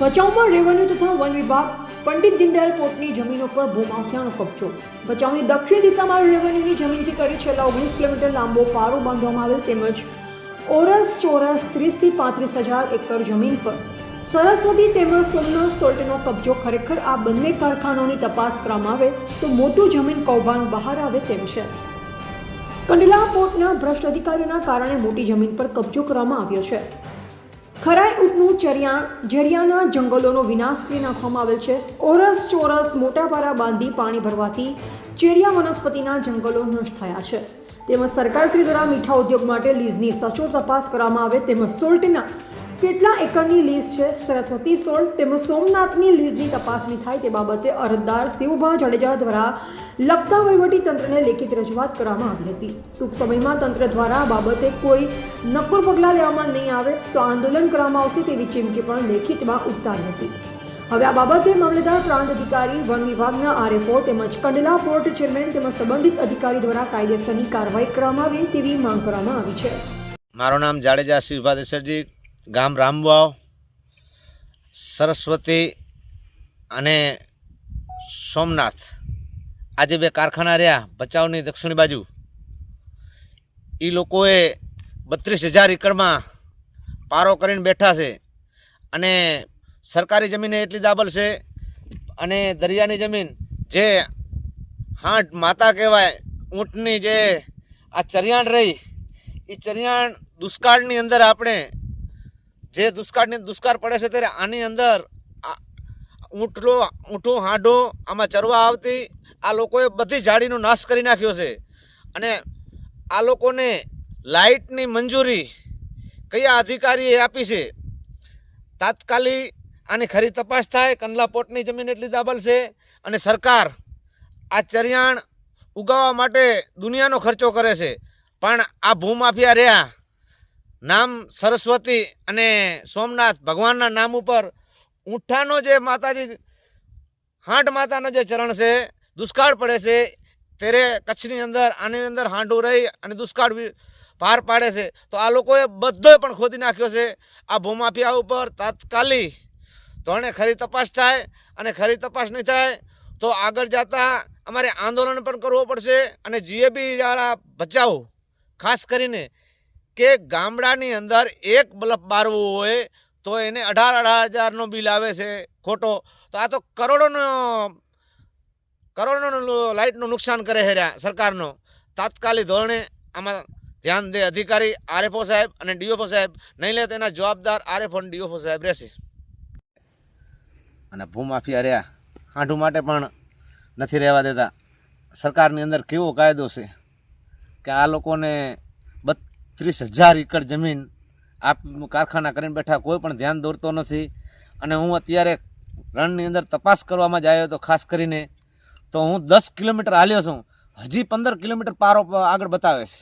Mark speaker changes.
Speaker 1: ભચાઉમાં revenue તથા one વિભાગ, પંડિત દીનદયાળ પોર્ટની જમીનો પર ભૂમાફિયાનો કબજો. ભચાઉની દક્ષિણ દિશામાં રેવન્યુની જમીનથી કરી છેલ્લા ઓગણીસ કિલોમીટર લાંબો પારો બાંધવામાં આવેલ તેમજ ઓરસ ચોરસ ત્રીસથી પાંત્રીસ હજાર એકર જમીન પર. સરસ્વતી તેમજ સોમનાથ સોલ્ટનો કબજો ખરેખર આ બંને કારખાનાઓની તપાસ કરવામાં આવે તો મોટું જમીન કૌભાંડ બહાર આવે તેમ છે. કંડલા પોર્ટના ભ્રષ્ટ અધિકારીઓના કારણે મોટી જમીન પર કબજો કરવામાં આવ્યો છે. ખરાઈ ઊંટનું ચરિયાણ જરિયાના જંગલોનો વિનાશ કરી નાખવામાં આવેલ છે. ઓરસ ચોરસ મોટા પારા બાંધી પાણી ભરવાથી ચેરિયા વનસ્પતિના જંગલો નષ્ટ થયા છે. તેમજ સરકારશ્રી દ્વારા મીઠા ઉદ્યોગ માટે લીઝની સચોટ તપાસ કરવામાં આવે તેમજ સોલ્ટના કેટલા એકરની લીઝ છે? સરસ્વતી સોલ્ટ તેમજ સોમનાથની લીઝની તપાસણી થાય તે બાબતે અરજદાર શિવભા જાડેજા દ્વારા લગતા વહીવટી તંત્રને લેખિત રજૂઆત કરવામાં આવી હતી. ટૂંક સમયમાં તંત્ર દ્વારા બાબતે કોઈ નક્કર પગલાં લેવામાં નહીં આવે તો આંદોલન કરવામાં આવશે તેવી ચીમકી પણ લેખિતમાં ઉતારી હતી. હવે આ બાબતે મામલેદાર પ્રાંત અધિકારી, વન વિભાગના આરએફઓ તેમજ કંડલા પોર્ટ ચેરમેન તેમજ સંબંધિત અધિકારી દ્વારા કાયદેસરની કાર્યવાહી કરવામાં આવે તેવી માંગ કરવામાં આવી છે.
Speaker 2: મારું નામ જાડેજા શિવભા દેસરજી ગામ રામવાવ, સરસ્વતી અને સોમનાથ. આજે બે કારખાના રહ્યા, ભચાઉની દક્ષિણી બાજુ. એ લોકોએ બત્રીસ હજાર એકડમાં પારો કરીને બેઠા છે અને સરકારી જમીન એટલી દાબલ છે અને દરિયાની જમીન જે હાંટ માતા કહેવાય, ઊંટની જે આ ચરિયાણ રહી એ ચરિયાણ દુષ્કાળની અંદર આપણે જે દુષ્કાળની દુષ્કાળ પડે છે ત્યારે આની અંદર ઊંટલો, ઊંટો હાંડો, આમાં ચરવા આવતી આ લોકોએ બધી ઝાડીનો નાશ કરી નાખ્યો છે. અને આ લોકોને લાઇટની મંજૂરી કયા અધિકારીએ આપી છે? તાત્કાલિક આની ખરી તપાસ થાય કંડલા પોર્ટની જમીન એટલી દાબલ છે અને સરકાર આ ચરિયાણ ઉગાવવા માટે દુનિયાનો ખર્ચો કરે છે. પણ આ ભૂમાફિયા રહ્યા. નામ સરસ્વતી અને સોમનાથ ભગવાનના નામ ઉપર ઊંઠાનો જે માતાજી હાંડ માતાનો જે ચરણ છે, દુષ્કાળ પડે છે ત્યારે કચ્છની અંદર, આની અંદર હાંડું રહી અને દુષ્કાળ પાર પાડે છે. તો આ લોકોએ બધો પણ ખોદી નાખ્યો છે. આ ભૂમાફિયા ઉપર તાત્કાલિક ધોરણે ખરી તપાસ થાય અને ખરી તપાસ નહીં થાય તો આગળ જતાં અમારે આંદોલન પણ કરવું પડશે અને જીએબી દ્વારા બચાવ. ખાસ કરીને કે ગામડાની અંદર એક બલ્બ બારવું હોય, તો એને અઢાર અઢાર હજારનો બિલ આવે છે ખોટો. તો આ તો કરોડોનો કરોડોનો લાઇટનું નુકસાન કરે છે સરકારનો. તાત્કાલિક ધોરણે આમાં ધ્યાન દે અધિકારી, આરએફઓ સાહેબ અને ડીઓફો સાહેબ. નહીં લે તો એના જવાબદાર આરએફઓ અને ડીઓફો સાહેબ રહેશે. અને ભૂમાફિયા રહ્યા. હાંઢું માટે પણ નથી રહેવા દેતા. સરકારની અંદર કેવો કાયદો છે કે આ લોકોને બત્રીસ હજાર એકર જમીન આપ કારખાના કરીને બેઠા કોઈ પણ ધ્યાન દોરતો નથી. અને હું અત્યારે રણની અંદર તપાસ કરવામાં જ આવ્યો હતો, ખાસ કરીને તો હું દસ કિલોમીટર હાલ્યો છું. હજી પંદર કિલોમીટર પારો આગળ બતાવે છે.